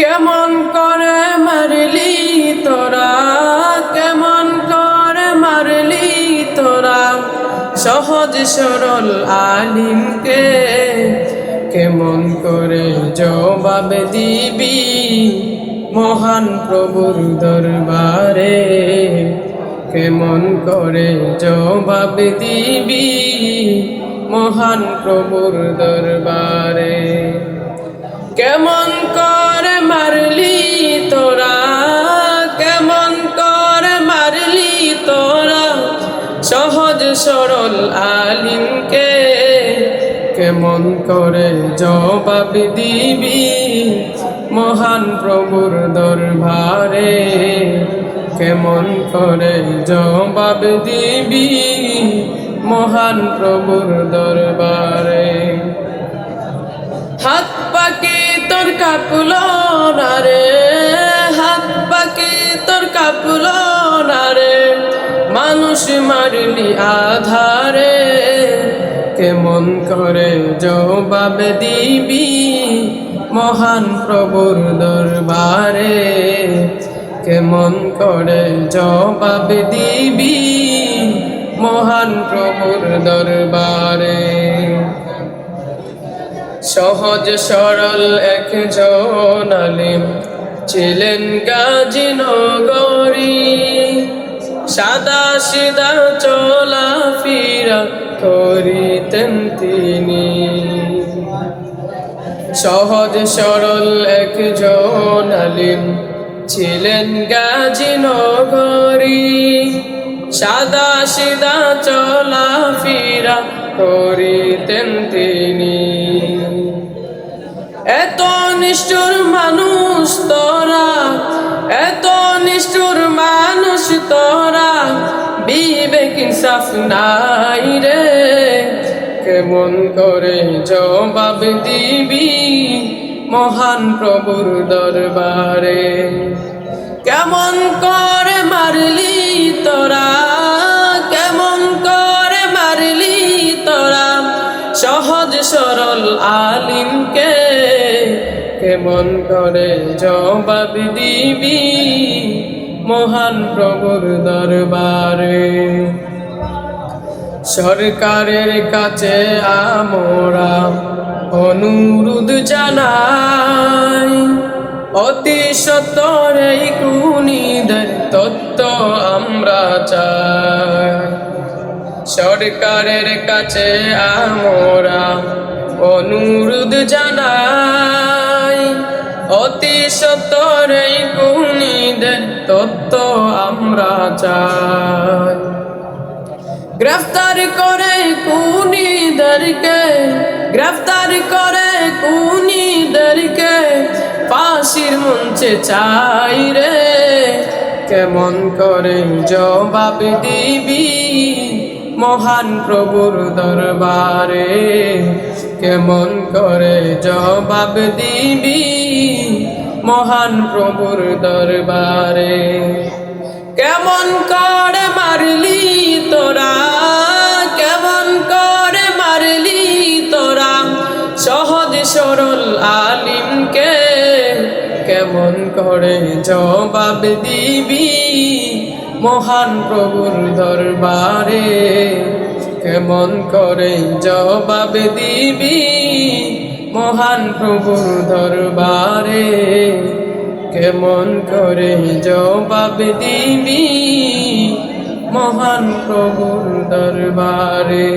কেমন করে মারলি তোরা? কেমন করে মারলি তোরা? সহজ সরল আলিমকে কেমন করে জবাব দিবি? মহান প্রভুর দরবারে কেমন করে জবাব দিবি? মহান প্রভুর দরবারে কেমন করে মারলি তোরা? কেমন করে মারলি তোরা? সহজ সরল আলিমকে কেমন করে জবাব দিবি? মহান প্রভুর দরবারে কেমন করে জবাব দিবি? মহান প্রভুর দরবারে হাত পাকে তোর কাপুল না রে, হাত পাকে তোর কাপুল না রে। মানুষ মারলি আধারে, কেমন করে জবাব দিবি মহান প্রভুর দরবারে? কেমন করে জবাব দিবি মহান প্রভুর দরবারে? সহজ সরল একজন আলিম ছিলেন গাজী নগরী। সাদা সিদা চলা ফিরা করিতেন তিনি। সহজ সরল একজন আলিম ছিলেন গাজী নগরী। সাদা সিদা চলা ফিরা করিতেন তিনি। এত নিষ্ঠুর মানুষ তোরা, এত নিষ্ঠুর মানুষ তোরা বিবেক ইনসাফ নাই রে। কেমন করে জবাব দিবি মহান প্রভুর দরবারে? কেমন করে মারলি তোরা, কেমন করে মারলি তোরা, সহজ সরল আলিমকে কেমন করে জবাব দিবি মহান প্রভুর দরবারে? সরকারের কাছে আমরা অনুরোধ জানাই, অতি সত্তর এই কুনিদের তত্ত্ব আমরা চাই। সরকারের কাছে আমরা অনুরোধ জানাই অতি সত্তর এই কুনিদের তত্ত্ব আমরা চাই। গ্রেফতার করে কুনিদেরকে গ্রেফতার করে কুনিদেরকে ফাঁসির মঞ্চে চাই রে। কেমন করে জবাব দিবি মহান প্রভুর দরবারে? কেমন করে জবাব দিবি মহান প্রভুর দরবারে। কেমন করে মারলি তোরা? কেমন করে মারলি তোরা? সহজ সরল আলিমকে কেমন করে জবাব দিবি? মহান প্রভুর দরবারে কেমন করে জবাব দিবি? মহান প্রভুর দরবারে কেমন করে জবাব দিবি? মহান প্রভুর দরবারে।